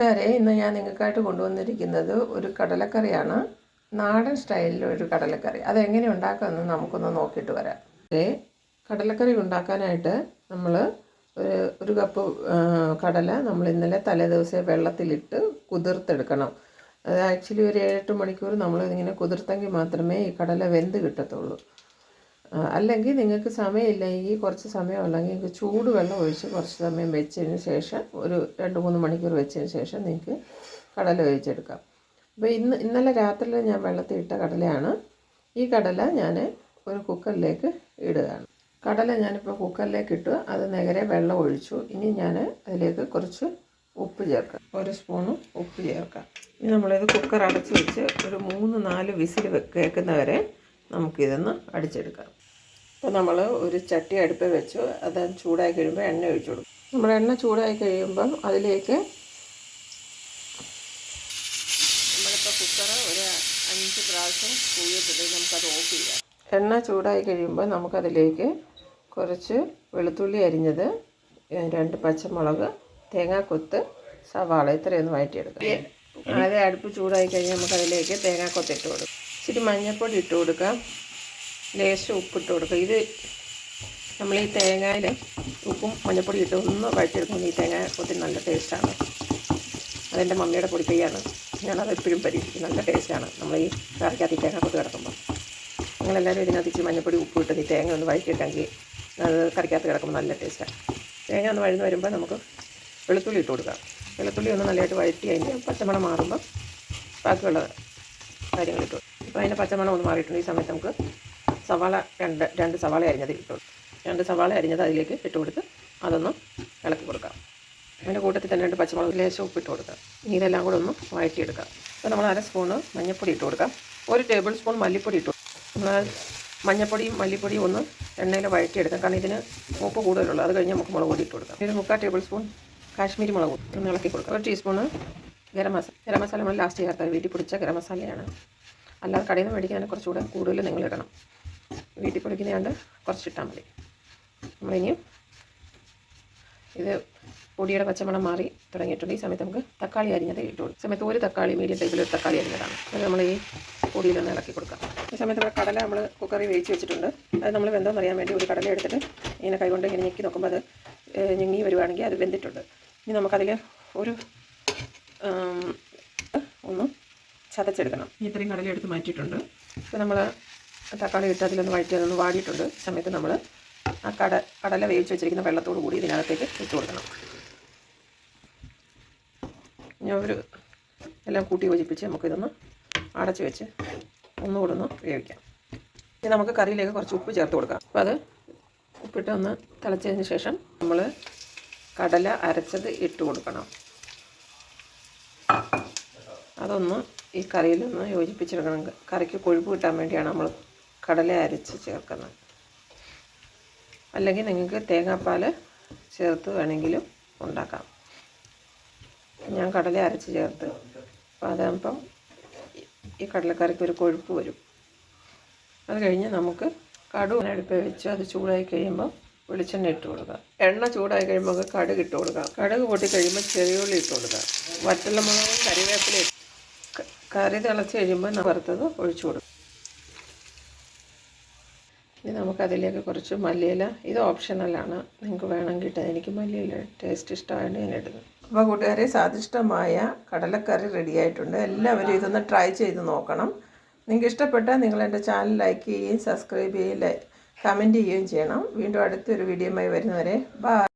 കൂട്ടുകാരെ ഇന്ന് ഞാൻ നിങ്ങൾക്കായിട്ട് കൊണ്ടുവന്നിരിക്കുന്നത് ഒരു കടലക്കറിയാണ്. നാടൻ സ്റ്റൈലിൽ ഒരു കടലക്കറി. അതെങ്ങനെ ഉണ്ടാക്കാമെന്ന് നമുക്കൊന്ന് നോക്കിയിട്ട് വരാം. ഏ കടലക്കറി ഉണ്ടാക്കാനായിട്ട് നമ്മൾ ഒരു ഒരു കപ്പ് കടല നമ്മൾ ഇന്നലെ തലേദിവസം വെള്ളത്തിലിട്ട് കുതിർത്തെടുക്കണം. അത് ആക്ച്വലി ഒരു ഏഴെട്ട് മണിക്കൂർ നമ്മൾ ഇങ്ങനെ കുതിർത്തെങ്കിൽ മാത്രമേ ഈ കടല വെന്ത് കിട്ടത്തുള്ളൂ. അല്ലെങ്കിൽ നിങ്ങൾക്ക് സമയമില്ലെങ്കിൽ കുറച്ച് സമയം അല്ലെങ്കിൽ ചൂടുവെള്ളം ഒഴിച്ച് കുറച്ച് സമയം വെച്ചതിന് ശേഷം ഒരു രണ്ട് മൂന്ന് മണിക്കൂർ വെച്ചതിന് ശേഷം നിങ്ങൾക്ക് കടല ഒഴിച്ചെടുക്കാം അപ്പോൾ ഇന്ന് ഇന്നലെ രാത്രിയിൽ ഞാൻ വെള്ളത്തിൽ ഇട്ട കടലയാണ്. ഈ കടല ഞാൻ ഒരു കുക്കറിലേക്ക് ഇടുകയാണ്. കടല ഞാനിപ്പോൾ കുക്കറിലേക്ക് ഇട്ടു. അത് നേരെ വെള്ളം ഒഴിച്ചു. ഇനി ഞാൻ അതിലേക്ക് കുറച്ച് ഉപ്പ് ചേർക്കാം. ഒരു സ്പൂണ് ഉപ്പ് ചേർക്കാം. ഇനി നമ്മളിത് കുക്കർ അടച്ച് വെച്ച് ഒരു മൂന്ന് നാല് വിസിൽ കേൾക്കുന്നവരെ നമുക്കിതൊന്ന് അടിച്ചെടുക്കാം. അപ്പോൾ നമ്മൾ ഒരു ചട്ടി അടുപ്പ് വെച്ചു. അത് ചൂടായി കഴിയുമ്പോൾ എണ്ണ ഒഴിച്ചു കൊടുക്കും. നമ്മൾ എണ്ണ ചൂടായി കഴിയുമ്പം അതിലേക്ക് നമ്മളിപ്പോൾ കുക്കർ ഒരു അഞ്ച് പ്രാവശ്യം കൂവിയിട്ടിട്ട് നമുക്കത് ഓഫ് ചെയ്യാം. എണ്ണ ചൂടായി കഴിയുമ്പോൾ നമുക്കതിലേക്ക് കുറച്ച് വെളുത്തുള്ളി അരിഞ്ഞത് രണ്ട് പച്ചമുളക് തേങ്ങാക്കൊത്ത് സവാള ഇത്രയൊന്ന് വഴറ്റിയെടുക്കാം. ആദ്യം അടുപ്പ് ചൂടായി കഴിഞ്ഞാൽ നമുക്കതിലേക്ക് തേങ്ങാക്കൊത്ത് ഇട്ട് കൊടുക്കാം. ഇച്ചിരി മഞ്ഞൾപ്പൊടി ഇട്ട് കൊടുക്കാം ലേശം ഉപ്പിട്ട് കൊടുക്കുക. ഇത് നമ്മൾ ഈ തേങ്ങയിൽ ഉപ്പും മഞ്ഞൾപ്പൊടി ഇട്ട് ഒന്ന് വഴറ്റിയെടുക്കുമ്പോൾ ഈ തേങ്ങ ഒത്തിരി നല്ല ടേസ്റ്റാണ്. അതെന്റെ മമ്മിയുടെ പൊടിക്കൈയാണ്. ഞാനത് എപ്പോഴും പരീക്ഷിക്കും. നല്ല ടേസ്റ്റാണ്. നമ്മൾ ഈ കറിക്കകത്ത് ഈ തേങ്ങ കൊത്ത് കിടക്കുമ്പോൾ. നിങ്ങളെല്ലാവരും ഇതിനകത്ത് ഇച്ചിരി മഞ്ഞൾപ്പൊടി ഉപ്പ് ഇട്ട് ഈ തേങ്ങ ഒന്ന് വഴറ്റിയിട്ടെങ്കിൽ അത് കറിക്കകത്ത് കിടക്കുമ്പോൾ നല്ല ടേസ്റ്റാണ്. തേങ്ങ ഒന്ന് വഴന്ന് വരുമ്പോൾ നമുക്ക് വെളുത്തുള്ളി ഇട്ട് കൊടുക്കാം. വെളുത്തുള്ളി ഒന്ന് നല്ലതായിട്ട് വഴറ്റി അതിന്റെ പച്ചമണം മാറുമ്പോൾ ബാക്കിയുള്ള കാര്യങ്ങൾ ഇട്ടു ഇപ്പോൾ അതിന്റെ പച്ചമണം ഒന്ന് മാറിയിട്ടുണ്ട്. ഈ സമയത്ത് നമുക്ക് സവാള രണ്ട് രണ്ട് സവാള അരിഞ്ഞത് ഇട്ടു രണ്ട് സവാള അരിഞ്ഞത് അതിലേക്ക് ഇട്ട് കൊടുത്ത് അതൊന്ന് ഇളക്കി കൊടുക്കാം. അതിന്റെ കൂട്ടത്തിൽ തന്നെ രണ്ട് പച്ചമുളക് ലേശം ഉപ്പിട്ട് കൊടുക്കാം. ഇനി ഇതെല്ലാം കൂടെ ഒന്ന് വഴറ്റിയെടുക്കാം. അപ്പോൾ നമ്മൾ അര സ്പൂണ് മഞ്ഞൾപ്പൊടി ഇട്ട് കൊടുക്കാം. ഒരു ടേബിൾ സ്പൂൺ മല്ലിപ്പൊടി ഇട്ടു നമ്മൾ മഞ്ഞൾപ്പൊടിയും മല്ലിപ്പൊടിയും ഒന്ന് എണ്ണയിൽ വഴറ്റിയെടുക്കാം. കാരണം ഇതിന് ഉപ്പ് കൂടുതലുള്ളൂ. അത് കഴിഞ്ഞ് നമുക്ക് മുളക് പൊടി ഇട്ട് കൊടുക്കാം. ഒരു മുക്കാൽ ടേബിൾ സ്പൂൺ കാശ്മീരി മുളക് ഒന്ന് ഇളക്കി കൊടുക്കാം. ഒരു ടീസ്പൂണ് ഗരം മസാല. ഗരം മസാല നമ്മൾ ലാസ്റ്റ് ചേർത്താൽ വീട്ടിൽ പൊടിച്ച ഗരം മസാലയാണ്. അല്ലാതെ കടയിൽ നിന്ന് മേടിക്കാൻ കുറച്ചുകൂടെ കൂടുതൽ നിങ്ങൾ ഇടണം. വീട്ടിൽ പൊടിക്കുന്നതുകൊണ്ട് കുറച്ചിട്ടാൽ മതി. നമ്മളിനിയും ഇത് പൊടിയുടെ പച്ചമണം മാറി തുടങ്ങിയിട്ടുണ്ട്. ഈ സമയത്ത് നമുക്ക് തക്കാളി അരിഞ്ഞത് ഇട്ടു സമയത്ത് ഒരു തക്കാളി മീഡിയം ടൈപ്പിൽ ഒരു തക്കാളി അരിഞ്ഞതാണ്. അത് നമ്മൾ ഈ പൊടിയിലൊന്ന് ഇളക്കി കൊടുക്കാം. ഈ സമയത്ത് നമ്മുടെ കടല നമ്മൾ കുക്കറി വേവിച്ച് വെച്ചിട്ടുണ്ട്. അത് നമ്മൾ വെന്തോന്ന് അറിയാൻ വേണ്ടി ഒരു കടല എടുത്തിട്ട് ഇങ്ങനെ കൈകൊണ്ട് ഇങ്ങനെ ഞെക്കി നോക്കുമ്പോൾ അത് ഞെങ്ങി വരുവാണെങ്കിൽ അത് വെന്തിട്ടുണ്ട്. ഇനി നമുക്കതിൽ ഒരു ചതച്ചെടുക്കണം. ഈ ഇത്രയും കടല എടുത്ത് മാറ്റിയിട്ടുണ്ട്. ഇപ്പോൾ നമ്മൾ തക്കാളി ഇട്ട് അതിലൊന്ന് വഴറ്റി അതൊന്ന് വാടിയിട്ടുണ്ട്. സമയത്ത് നമ്മൾ ആ കട കടല വേവിച്ച് വെച്ചിരിക്കുന്ന വെള്ളത്തോട് കൂടി ഇതിനകത്തേക്ക് ഇട്ട് കൊടുക്കണം. ഞാൻ ഒരു എല്ലാം കൂട്ടി യോജിപ്പിച്ച് നമുക്കിതൊന്ന് അടച്ച് വെച്ച് ഒന്നുകൂടെ ഒന്ന് വേവിക്കാം. ഇനി നമുക്ക് കറിയിലേക്ക് കുറച്ച് ഉപ്പ് ചേർത്ത് കൊടുക്കാം. അപ്പോൾ അത് ഉപ്പിട്ട് ഒന്ന് തിളച്ചതിന് ശേഷം നമ്മൾ കടല അരച്ചത് ഇട്ട് കൊടുക്കണം. അതൊന്ന് ഈ കറിയിലൊന്ന് യോജിപ്പിച്ചെടുക്കണം. കറിക്ക് കൊഴുപ്പ് കിട്ടാൻ വേണ്ടിയാണ് നമ്മൾ കടല അരച്ച് ചേർക്കുന്നത്. അല്ലെങ്കിൽ നിങ്ങൾക്ക് തേങ്ങാപ്പാൽ ചേർത്ത് വേണമെങ്കിലും ഉണ്ടാക്കാം. ഞാൻ കടല അരച്ച് ചേർത്ത്. അപ്പോൾ അതാകുമ്പം ഈ- കടലക്കറിക്ക് ഒരു കൊഴുപ്പ് വരും. അത് കഴിഞ്ഞ് നമുക്ക് കടു അടുപ്പ് വെച്ച് അത് ചൂടായി കഴിയുമ്പോൾ വെളിച്ചെണ്ണ ഇട്ട് കൊടുക്കുക. എണ്ണ ചൂടായി കഴിയുമ്പോൾ കടുക് ഇട്ട് കൊടുക്കാം. കടുക് പൊട്ടി കഴിയുമ്പോൾ ചെറിയുള്ളി ഇട്ട് കൊടുക്കുക. വറ്റലമുളകും കറിവേപ്പില കറി തിളച്ച് കഴിയുമ്പോൾ നമ്മൾ വറുത്തത് ഒഴിച്ചു കൊടുക്കും. ഇനി നമുക്കതിലേക്ക് കുറച്ച് മല്ലിയില. ഇത് ഓപ്ഷണലാണ് നിങ്ങൾക്ക് വേണമെങ്കിൽ എനിക്ക് മല്ലിയില ടേസ്റ്റ് ഇഷ്ടമായത് ഞാൻ ഇടുന്നു അപ്പോൾ കൂട്ടുകാരെ സ്വാദിഷ്ടമായ കടലക്കറി റെഡിയായിട്ടുണ്ട് എല്ലാവരും ഇതൊന്ന് ട്രൈ ചെയ്ത് നോക്കണം. നിങ്ങൾക്ക് ഇഷ്ടപ്പെട്ടാൽ നിങ്ങൾ എന്റെ ചാനൽ ലൈക്ക് ചെയ്യുകയും സബ്സ്ക്രൈബ് ചെയ്യുകയും കമന്റ് ചെയ്യുകയും ചെയ്യണം. വീണ്ടും അടുത്തൊരു വീഡിയോയുമായി വരുന്നവരെ ബൈ